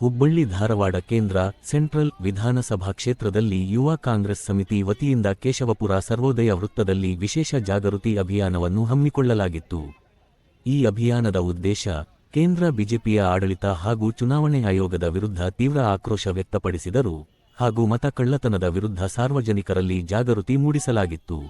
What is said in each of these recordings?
ಹುಬ್ಬಳ್ಳಿ ಧಾರವಾಡ ಕೇಂದ್ರ ಸೆಂಟ್ರಲ್ ವಿಧಾನಸಭಾ ಕ್ಷೇತ್ರದಲ್ಲಿ ಯುವ ಕಾಂಗ್ರೆಸ್ ಸಮಿತಿ ವತಿಯಿಂದ ಕೇಶವಪುರ ಸರ್ವೋದಯ ವೃತ್ತದಲ್ಲಿ ವಿಶೇಷ ಜಾಗೃತಿ ಅಭಿಯಾನವನ್ನು ಹಮ್ಮಿಕೊಳ್ಳಲಾಗಿತ್ತು. ಈ ಅಭಿಯಾನದ ಉದ್ದೇಶ ಕೇಂದ್ರ ಬಿಜೆಪಿಯ ಆಡಳಿತ ಹಾಗೂ ಚುನಾವಣೆ ಆಯೋಗದ ವಿರುದ್ಧ ತೀವ್ರ ಆಕ್ರೋಶ ವ್ಯಕ್ತಪಡಿಸಿದರು ಹಾಗೂ ಮತ ಕಳ್ಳತನದ ವಿರುದ್ಧ ಸಾರ್ವಜನಿಕರಲ್ಲಿ ಜಾಗೃತಿ ಮೂಡಿಸಲಾಗಿತ್ತು.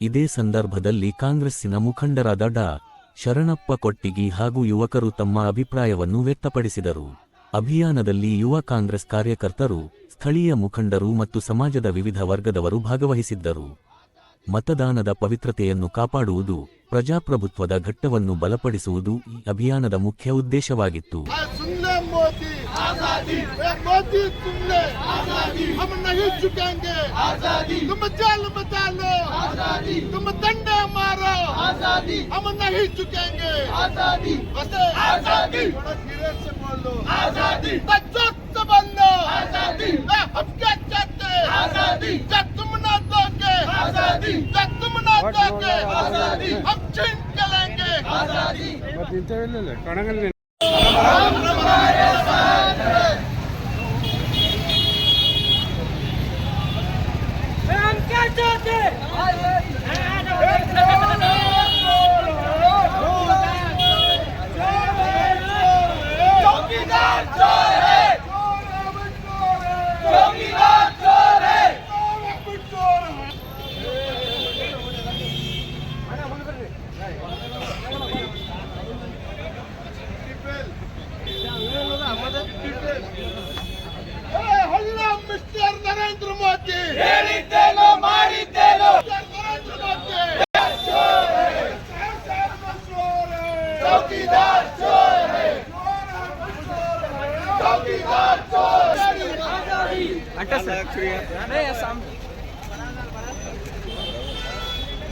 ಇದೇ ಸಂದರ್ಭದಲ್ಲಿ ಕಾಂಗ್ರೆಸ್ಸಿನ ಮುಖಂಡರಾದ ಡಾ. ಶರಣಪ್ಪ ಕೊಟ್ಟಿಗಿ ಹಾಗೂ ಯುವಕರು ತಮ್ಮ ಅಭಿಪ್ರಾಯವನ್ನು ವ್ಯಕ್ತಪಡಿಸಿದರು. ಅಭಿಯಾನದಲ್ಲಿ ಯುವ ಕಾಂಗ್ರೆಸ್ ಕಾರ್ಯಕರ್ತರು, ಸ್ಥಳೀಯ ಮುಖಂಡರು ಮತ್ತು ಸಮಾಜದ ವಿವಿಧ ವರ್ಗದವರು ಭಾಗವಹಿಸಿದ್ದರು. ಮತದಾನದ ಪವಿತ್ರತೆಯನ್ನು ಕಾಪಾಡುವುದು ಪ್ರಜಾಪ್ರಭುತ್ವದ ಘಟ್ಟವನ್ನು ಬಲಪಡಿಸುವುದು ಈ ಅಭಿಯಾನದ ಮುಖ್ಯ ಉದ್ದೇಶವಾಗಿತ್ತು. मोदी। आज़ादी। मोदी ले आज़ादी। हम नहीं झुकेंगे आज़ादी। तुम जल में डालो आज़ादी। तुम डंडे मारो। आज़ादी। हम नहीं झुकेंगे आज़ादी। बस। आज़ादी। थोड़ा धीरे से बोलो। आज़ादी। ज़ोर से बोलो। आज़ादी। हम क्या चाहते। आज़ादी। जब तुम ना दोगे। आज़ादी। जब तुम ना दोगे। आज़ादी। हम छीन के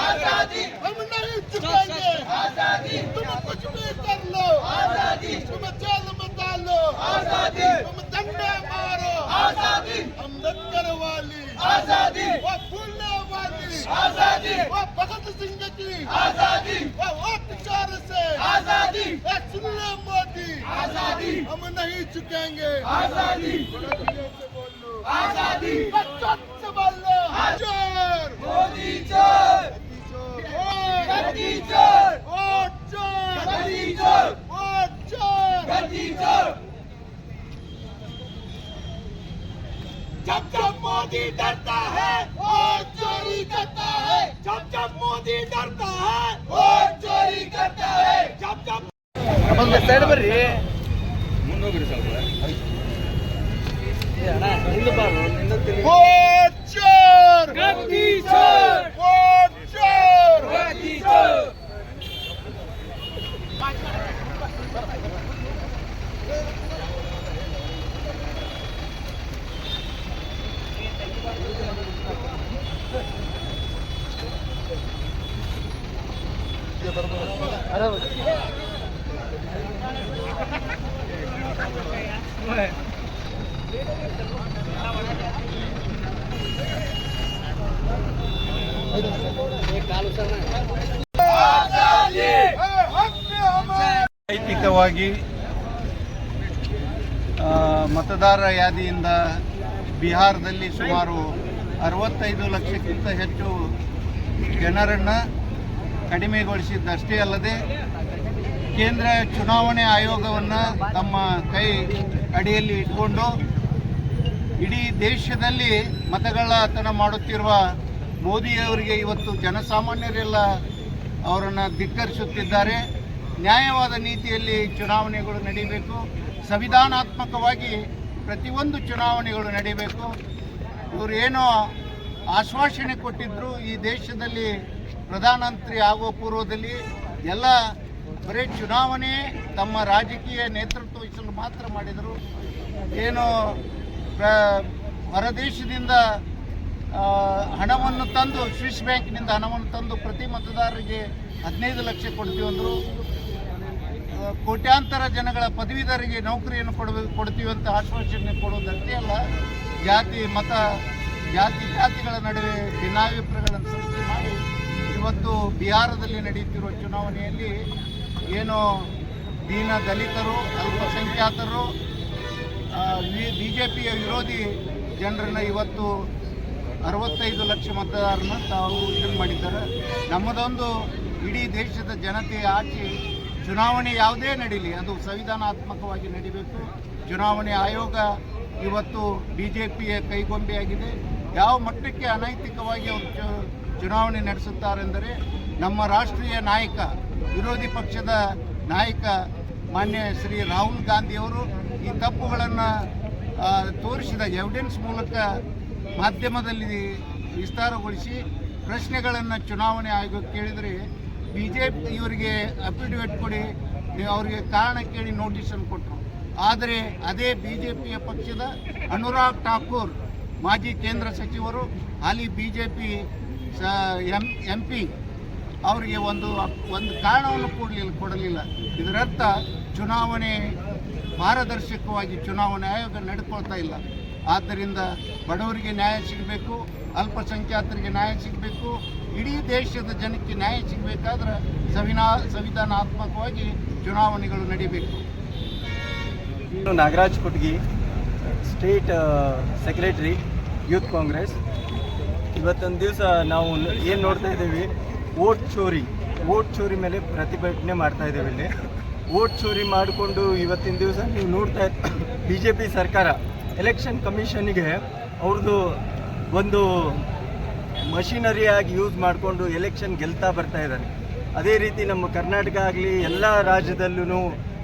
आज़ादी। हम नहीं झुकेंगे आज़ादी। तुम कुछ भी कर लो। आज़ादी। तुम जेल में डालो। आज़ादी। तुम डंडे मारो। आज़ादी। हम लश्कर वाली। आज़ादी। वो फूलने वाली। आज़ादी। वो भगत सिंह की। आज़ादी। वो वोट चार से। आज़ादी। सुन मोदी। आज़ादी। हम नहीं आज़ादी। आज़ादी बच्चों से बोलो चोर मोदी चोर गद्दी चोर वोट चोर गद्दी चोर वोट चोर गद्दी चोर जब जब मोदी डरता है वोट चोरी करता है जब जब मोदी डरता है वोट चोरी करता है जब जब ಸೈಡ್ ಬರ್ರಿ ಮುಂದೆ ಹೋಗ್ರಿ ಸ್ವಲ್ಪ ಅಣ್ಣ ಹಿಂದೆ ಬಾರು ನಿಂದ वोट चोर गद्दी चोर वोट चोर गद्दी ನೈತಿಕವಾಗಿ ಮತದಾರ ಯಾದಿಯಿಂದ ಬಿಹಾರದಲ್ಲಿ ಸುಮಾರು ಅರವತ್ತೈದು ಲಕ್ಷಕ್ಕಿಂತ ಹೆಚ್ಚು ಜನರನ್ನು ಕಡಿಮೆಗೊಳಿಸಿದ್ದಷ್ಟೇ ಅಲ್ಲದೆ, ಕೇಂದ್ರ ಚುನಾವಣೆ ಆಯೋಗವನ್ನು ತಮ್ಮ ಕೈ ಅಡಿಯಲ್ಲಿ ಇಟ್ಕೊಂಡು, ಇಡೀ ದೇಶದಲ್ಲಿ ಮತಗಳ್ಳತನ ಮಾಡುತ್ತಿರುವ ಮೋದಿಯವರಿಗೆ ಇವತ್ತು ಜನಸಾಮಾನ್ಯರೆಲ್ಲ ಅವರನ್ನು ಧಿಕ್ಕರಿಸುತ್ತಿದ್ದಾರೆ. ನ್ಯಾಯವಾದ ನೀತಿಯಲ್ಲಿ ಚುನಾವಣೆಗಳು ನಡೀಬೇಕು. ಸಂವಿಧಾನಾತ್ಮಕವಾಗಿ ಪ್ರತಿಯೊಂದು ಚುನಾವಣೆಗಳು ನಡೀಬೇಕು. ಇವರು ಏನೋ ಆಶ್ವಾಸನೆ ಕೊಟ್ಟಿದ್ದರು ಈ ದೇಶದಲ್ಲಿ ಪ್ರಧಾನಮಂತ್ರಿ ಆಗುವ ಪೂರ್ವದಲ್ಲಿ ಎಲ್ಲ ಬರೀ ಚುನಾವಣೆ ತಮ್ಮ ರಾಜಕೀಯ ನೇತೃತ್ವ ವಹಿಸಲು ಮಾತ್ರ ಮಾಡಿದರು. ಏನು ಹೊರದೇಶದಿಂದ ಹಣವನ್ನು ತಂದು ಸ್ವಿಸ್ ಬ್ಯಾಂಕ್ನಿಂದ ಹಣವನ್ನು ತಂದು ಪ್ರತಿ ಮತದಾರರಿಗೆ ಹದಿನೈದು ಲಕ್ಷ ಕೊಡ್ತೀವಿ ಅಂದರು ಕೋಟ್ಯಾಂತರ ಜನಗಳ ಪದವೀಧರಿಗೆ ನೌಕರಿಯನ್ನು ಕೊಡಬೇಕು ಕೊಡ್ತೀವಿ ಅಂತ ಆಶ್ವಾಸನೆ ಕೊಡುವುದಷ್ಟೇ ಅಲ್ಲ, ಜಾತಿ, ಮತ, ಜಾತಿ, ಜಾತಿಗಳ ನಡುವೆ ಭಿನ್ನಾಭಿಪ್ರಾಯಗಳನ್ನು ಸೃಷ್ಟಿ ಮಾಡಿ ಇವತ್ತು ಬಿಹಾರದಲ್ಲಿ ನಡೆಯುತ್ತಿರುವ ಚುನಾವಣೆಯಲ್ಲಿ ಏನು ದೀನ ದಲಿತರು, ಅಲ್ಪಸಂಖ್ಯಾತರು ಬಿ ಜೆ ಪಿಯ ವಿರೋಧಿ ಜನರನ್ನು ಇವತ್ತು ಅರವತ್ತೈದು ಲಕ್ಷ ಮತದಾರರನ್ನು ತಾವು ಇದನ್ನು ಮಾಡಿದ್ದಾರೆ. ನಮ್ಮದೊಂದು ಇಡೀ ದೇಶದ ಜನತೆಯ ಆಚೆ ಚುನಾವಣೆ ಯಾವುದೇ ನಡೀಲಿ, ಅದು ಸಂವಿಧಾನಾತ್ಮಕವಾಗಿ ನಡಿಬೇಕು. ಚುನಾವಣೆ ಆಯೋಗ ಇವತ್ತು ಬಿ ಜೆ ಪಿಯ ಕೈಗೊಂಬೆಯಾಗಿದೆ. ಯಾವ ಮಟ್ಟಕ್ಕೆ ಅನೈತಿಕವಾಗಿ ಅವರು ಚುನಾವಣೆ ನಡೆಸುತ್ತಾರೆಂದರೆ ನಮ್ಮ ರಾಷ್ಟ್ರೀಯ ನಾಯಕ, ವಿರೋಧಿ ಪಕ್ಷದ ನಾಯಕ ಮಾನ್ಯ ಶ್ರೀ ರಾಹುಲ್ ಗಾಂಧಿಯವರು ಈ ತಪ್ಪುಗಳನ್ನು ತೋರಿಸಿದ ಎವಿಡೆನ್ಸ್ ಮೂಲಕ ಮಾಧ್ಯಮದಲ್ಲಿ ವಿಸ್ತಾರಗೊಳಿಸಿ ಪ್ರಶ್ನೆಗಳನ್ನು ಚುನಾವಣೆ ಆಯೋಗ ಕೇಳಿದರೆ ಬಿ ಜೆ ಪಿ ಇವರಿಗೆ ಅಫಿಡವಿಟ್ ಕೊಡಿ ಅವರಿಗೆ ಕಾರಣ ಕೇಳಿ ನೋಟಿಸನ್ನು ಕೊಟ್ಟರು ಆದರೆ ಅದೇ ಬಿ ಜೆ ಪಿಯ ಪಕ್ಷದ ಅನುರಾಗ್ ಠಾಕೂರ್, ಮಾಜಿ ಕೇಂದ್ರ ಸಚಿವರು ಹಾಲಿ B J P M M P ಅವರಿಗೆ ಒಂದು ಒಂದು ಕಾರಣವನ್ನು ಕೊಡಲಿಲ್ಲ ಕೊಡಲಿಲ್ಲ. ಇದರರ್ಥ ಚುನಾವಣೆ ಪಾರದರ್ಶಕವಾಗಿ ಚುನಾವಣೆ ಆಯೋಗ ನಡ್ಕೊಳ್ತಾ ಇಲ್ಲ. ಆದ್ದರಿಂದ ಬಡವರಿಗೆ ನ್ಯಾಯ ಸಿಗಬೇಕು, ಅಲ್ಪಸಂಖ್ಯಾತರಿಗೆ ನ್ಯಾಯ ಸಿಗಬೇಕು, ಇಡೀ ದೇಶದ ಜನಕ್ಕೆ ನ್ಯಾಯ ಸಿಗಬೇಕಾದ್ರೆ ಸವಿನಾ, ಸಂವಿಧಾನಾತ್ಮಕವಾಗಿ ಚುನಾವಣೆಗಳು ನಡೀಬೇಕು. Nagaraj Kutgi, state secretary, Youth Congress. ಇವತ್ತೊಂದು ದಿವಸ ನಾವು ಏನು ನೋಡ್ತಾ ಇದ್ದೀವಿ ಓಟ್ ಚೋರಿ ಓಟ್ ಚೋರಿ ಮೇಲೆ ಪ್ರತಿಭಟನೆ ಮಾಡ್ತಾ ಇದ್ದೇವೆ ಇಲ್ಲಿ. ಓಟ್ ಚೋರಿ ಮಾಡಿಕೊಂಡು ಇವತ್ತಿನ ದಿವಸ ನೀವು ನೋಡ್ತಾ ಬಿ ಜೆ ಪಿ ಸರ್ಕಾರ ಎಲೆಕ್ಷನ್ ಕಮಿಷನ್ಗೆ ಅವ್ರದ್ದು ಒಂದು ಮಷಿನರಿಯಾಗಿ ಯೂಸ್ ಮಾಡಿಕೊಂಡು ಎಲೆಕ್ಷನ್ ಗೆಲ್ತಾ ಬರ್ತಾ ಇದ್ದಾರೆ ಅದೇ ರೀತಿ ನಮ್ಮ ಕರ್ನಾಟಕ ಆಗಲಿ, ಎಲ್ಲ ರಾಜ್ಯದಲ್ಲೂ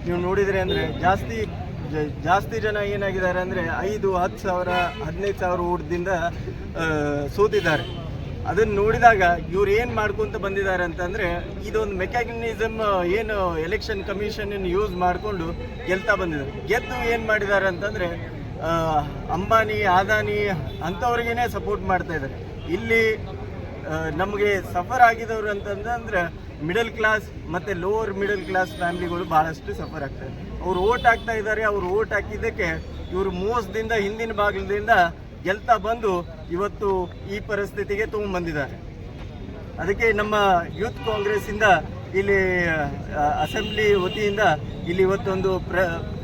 ನೀವು ನೋಡಿದರೆ ಅಂದರೆ ಜಾಸ್ತಿ ಜಾಸ್ತಿ ಜನ ಏನಾಗಿದ್ದಾರೆ ಅಂದರೆ ಐದು, ಹತ್ತು ಸಾವಿರ, ಹದಿನೈದು ಸಾವಿರ ಊಟದಿಂದ ಸೋತಿದ್ದಾರೆ. ಅದನ್ನು ನೋಡಿದಾಗ ಇವ್ರು ಏನು ಮಾಡ್ಕೊಂತ ಬಂದಿದ್ದಾರೆ ಅಂತಂದರೆ ಇದೊಂದು ಮೆಕ್ಯಾನಿಸಮ್ ಏನು ಎಲೆಕ್ಷನ್ ಕಮಿಷನನ್ನು ಯೂಸ್ ಮಾಡಿಕೊಂಡು ಗೆಲ್ತಾ ಬಂದಿದ್ದಾರೆ. ಗೆದ್ದು ಏನು ಮಾಡಿದ್ದಾರೆ ಅಂತಂದರೆ ಅಂಬಾನಿ, ಆದಾನಿ ಅಂಥವ್ರಿಗೇ ಸಪೋರ್ಟ್ ಮಾಡ್ತಾ ಇದ್ದಾರೆ. ಇಲ್ಲಿ ನಮಗೆ ಸಫರ್ ಆಗಿದವರು ಅಂತಂದ್ರೆ ಮಿಡಲ್ ಕ್ಲಾಸ್ ಮತ್ತು ಲೋವರ್ ಮಿಡಲ್ ಕ್ಲಾಸ್ ಫ್ಯಾಮಿಲಿಗಳು ಭಾಳಷ್ಟು ಸಫರ್ ಆಗ್ತಾರೆ ಅವ್ರು ಓಟ್ ಹಾಕ್ತಾ ಇದ್ದಾರೆ, ಅವ್ರು ಓಟ್ ಹಾಕಿದ್ದಕ್ಕೆ ಇವರು ಮೋಸದಿಂದ, ಹಿಂದಿನ ಬಾಗಿಲದಿಂದ ಗೆಲ್ತಾ ಬಂದು ಇವತ್ತು ಈ ಪರಿಸ್ಥಿತಿಗೆ ತೊಗೊಂಡ್ಬಂದಿದ್ದಾರೆ. ಅದಕ್ಕೆ ನಮ್ಮ ಯೂತ್ ಕಾಂಗ್ರೆಸ್ಸಿಂದ ಇಲ್ಲಿ ಅಸೆಂಬ್ಲಿ ವತಿಯಿಂದ ಇಲ್ಲಿ ಇವತ್ತೊಂದು ಪ್ರ,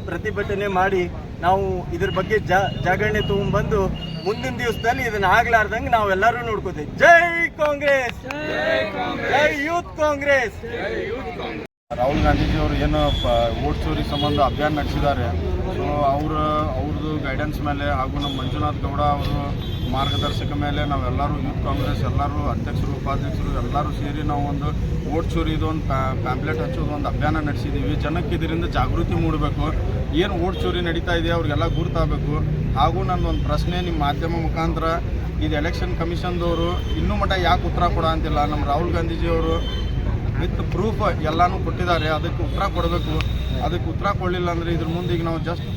ಪ್ರತಿಭಟನೆ ಮಾಡಿ ನಾವು ಇದ್ರ ಬಗ್ಗೆ ಜ ಜಾಗರಣೆ ತಗೊಂಡ್ಬಂದು ಮುಂದಿನ ದಿವಸದಲ್ಲಿ ಇದನ್ನ ಆಗ್ಲಾರ್ದಂಗೆ ನಾವೆಲ್ಲರೂ ನೋಡ್ಕೋತೀವಿ. ಜೈ ಕಾಂಗ್ರೆಸ್! ಜೈ ಯೂತ್ ಕಾಂಗ್ರೆಸ್! ರಾಹುಲ್ ಗಾಂಧೀಜಿಯವರು ಏನು ಓಟ್ ಚೋರಿ ಸಂಬಂಧ ಅಭಿಯಾನ ನಡೆಸಿದ್ದಾರೆ. ಸೊ ಅವರ ಅವ್ರದ್ದು ಗೈಡೆನ್ಸ್ ಮೇಲೆ ಹಾಗೂ ನಮ್ಮ ಮಂಜುನಾಥ್ ಗೌಡ ಅವರು ಮಾರ್ಗದರ್ಶಕ ಮೇಲೆ ನಾವೆಲ್ಲರೂ ಯೂತ್ ಕಾಂಗ್ರೆಸ್, ಎಲ್ಲರೂ ಅಧ್ಯಕ್ಷರು, ಉಪಾಧ್ಯಕ್ಷರು ಎಲ್ಲರೂ ಸೇರಿ ನಾವು ಒಂದು ಓಟ್ ಚೋರಿದು ಒಂದು ಪ್ಯಾಂಪ್ಲೆಟ್ ಹಚ್ಚೋದು ಒಂದು ಅಭಿಯಾನ ನಡೆಸಿದ್ದೀವಿ ಜನಕ್ಕೆ ಇದರಿಂದ ಜಾಗೃತಿ ಮೂಡಬೇಕು. ಏನು ಓಟ್ ಚೋರಿ ನಡೀತಾ ಇದೆ ಅವ್ರಿಗೆಲ್ಲ ಗುರುತಾಗಬೇಕು. ಹಾಗೂ ನಂದು ಒಂದು ಪ್ರಶ್ನೆ ನಿಮ್ಮ ಮಾಧ್ಯಮ ಮುಖಾಂತರ, ಇದು ಎಲೆಕ್ಷನ್ ಕಮಿಷನ್ದವರು ಇನ್ನೂ ಮಟ್ಟ ಯಾಕೆ ಉತ್ತರ ಕೊಡ ಅಂತಿಲ್ಲ? ನಮ್ಮ ರಾಹುಲ್ ಗಾಂಧೀಜಿಯವರು ವಿತ್ ಪ್ರೂಫ್ ಎಲ್ಲಾನು ಕೊಟ್ಟಿದ್ದಾರೆ ಅದಕ್ಕೆ ಉತ್ತರ ಕೊಡಬೇಕು ಅದಕ್ಕೆ ಉತ್ತರ ಕೊಡಲಿಲ್ಲ ಅಂದ್ರೆ ಇದ್ರ ಮುಂದೆ ಈಗ ನಾವು ಜಸ್ಟ್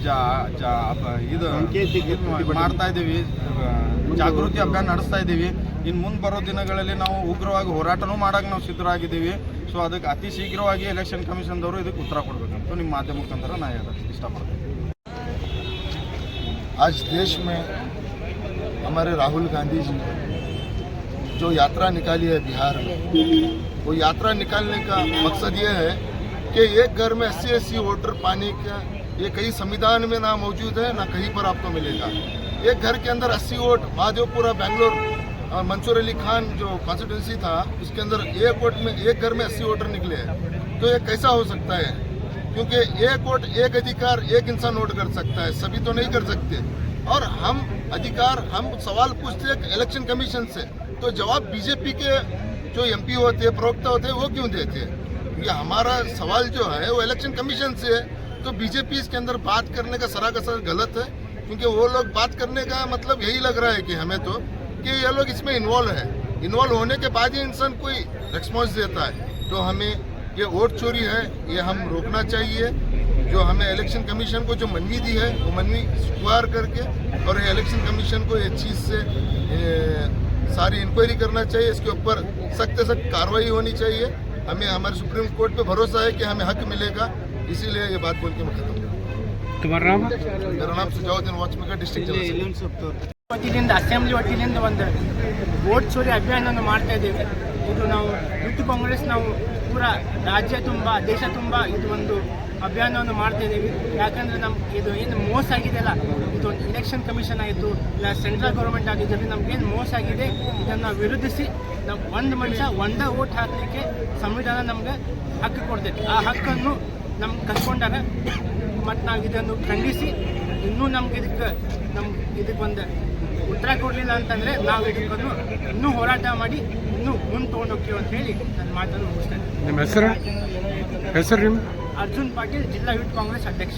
ಇದು ಇದ್ ಮಾಡ್ತಾ ಇದ್ದೀವಿ ಆ, ಜಾಗೃತಿ ಅಭಿಯಾನ ನಡೆಸ್ತಾ ಇದ್ದೀವಿ ಇನ್ನು ಮುಂದೆ ಬರೋ ದಿನಗಳಲ್ಲಿ ನಾವು ಉಗ್ರವಾಗಿ ಹೋರಾಟನೂ ಮಾಡಕ್ಕೆ ನಾವು ಸಿದ್ಧರಾಗಿದ್ದೀವಿ ಸೊ ಅದಕ್ಕೆ ಅತಿ ಶೀಘ್ರವಾಗಿ ಎಲೆಕ್ಷನ್ ಕಮಿಷನ್ದವರು ಇದಕ್ಕೆ ಉತ್ತರ ಕೊಡಬೇಕಂತ ನಿಮ್ಮ ಮಾಧ್ಯಮ ಮುಖಾಂತರ ನಾ ಹೇಳಕ್ಕೆ ಇಷ್ಟಪಡ್ತೀನಿ आज देश में हमारे राहुल गांधी जी जो यात्रा निकाली है बिहार में वो यात्रा निकालने का मकसद ये है कि एक घर में अस्सी अस्सी वोटर पाने का, ये कहीं संविधान में ना मौजूद है, ना कहीं पर आपको मिलेगा। एक घर के अंदर अस्सी वोट महादेवपुरा बेंगलोर मंसूर अली खान जो कॉन्स्टिट्यूंसी था, उसके अंदर एक वोट में, एक घर में अस्सी वोटर निकले हैं। तो ये कैसा हो सकता है? क्योंकि एक वोट, एक अधिकार, एक इंसान वोट कर सकता है, सभी तो नहीं कर सकते। और हम अधिकार, हम सवाल पूछते हैं इलेक्शन कमीशन से तो जवाब बीजेपी के जो एमपी होते हैं प्रवक्ता होते हैं वो क्यों देते? हैं क्योंकि हमारा सवाल जो है वो इलेक्शन कमीशन से है। तो बीजेपी इसके अंदर बात करने का सरासर गलत है क्योंकि वो लोग बात करने का मतलब यही लग रहा है कि हमें तो कि ये लोग इसमें इन्वॉल्व है। इन्वॉल्व होने के बाद ही इंसान कोई रिस्पॉन्स देता है। तो हमें ये वोट चोरी है ये हम रोकना चाहिए। जो हमें इलेक्शन कमीशन को जो मनवी दी है वो मनवी स्क्वायर करके और इलेक्शन कमीशन को ये चीज़ से ये, सारी इंक्वायरी करना चाहिए इसके ऊपर सख्त से सख्त कार्रवाई होनी चाहिए हमें हमारे सुप्रीम कोर्ट पे भरोसा है कि हमें हक मिलेगा इसीलिए ये बात बोल के मैं खत्म करूँ तुम्हारा नाम मेरा नाम सुजाउद्दीन वाचमेकर डिस्ट्रिक्ट जनरल ವತಿಯಿಂದ ಅಸೆಂಬ್ಲಿ ವತಿಯಿಂದ ಒಂದು ವೋಟ್ ಚೋರಿ ಅಭಿಯಾನವನ್ನು ಮಾಡ್ತಾ ಇದ್ದೇವೆ ಇದು ನಾವು ಯೂತ್ ಕಾಂಗ್ರೆಸ್ ನಾವು ಪೂರ ರಾಜ್ಯ ತುಂಬ ದೇಶ ತುಂಬ ಇದು ಒಂದು ಅಭಿಯಾನವನ್ನು ಮಾಡ್ತಾ ಇದ್ದೀವಿ ಯಾಕಂದರೆ ನಮ್ಗೆ ಇದು ಏನು ಮೋಸ ಆಗಿದೆಯಲ್ಲ ಇದು ಒಂದು ಇಲೆಕ್ಷನ್ ಕಮಿಷನ್ ಆಯಿತು ಇಲ್ಲ ಸೆಂಟ್ರಲ್ ಗೌರ್ಮೆಂಟ್ ಆಗಿದ್ದಲ್ಲಿ ನಮ್ಗೇನು ಮೋಸ ಆಗಿದೆ ಇದನ್ನು ವಿರೋಧಿಸಿ ನಮ್ಮ ಒಂದು ಮನುಷ್ಯ ಒಂದೇ ಓಟ್ ಹಾಕಲಿಕ್ಕೆ ಸಂವಿಧಾನ ನಮಗೆ ಹಕ್ಕು ಕೊಡ್ತೈತೆ. ಆ ಹಕ್ಕನ್ನು ನಮ್ಗೆ ಕಸ್ಕೊಂಡಾಗ ಮತ್ತು ನಾವು ಇದನ್ನು ಖಂಡಿಸಿ ಇನ್ನೂ ನಮ್ಗೆ ಇದಕ್ಕೆ ನಮ್ಮ ಇದಕ್ಕೆ ಒಂದು ಉತ್ತರ ಕೊಡಲಿಲ್ಲ ಅಂತಂದರೆ ನಾವು ಇದಕ್ಕನ್ನು ಇನ್ನೂ ಹೋರಾಟ ಮಾಡಿ ಇನ್ನೂ ಮುಂದೆ ತೊಗೊಂಡು ಹೋಗ್ತೀವಿ ಅಂತ ಹೇಳಿ ನನ್ನ ಮಾತನ್ನು ಮುಗಿಸ್ತೇನೆ ನಿಮ್ಮ ಹೆಸರು? ಹೆಸರು ನಿಮ್ಮ? ಅರ್ಜುನ್ ಪಾಟೀಲ್ ಜಿಲ್ಲಾ ಯೂತ್ ಕಾಂಗ್ರೆಸ್ ಅಧ್ಯಕ್ಷ.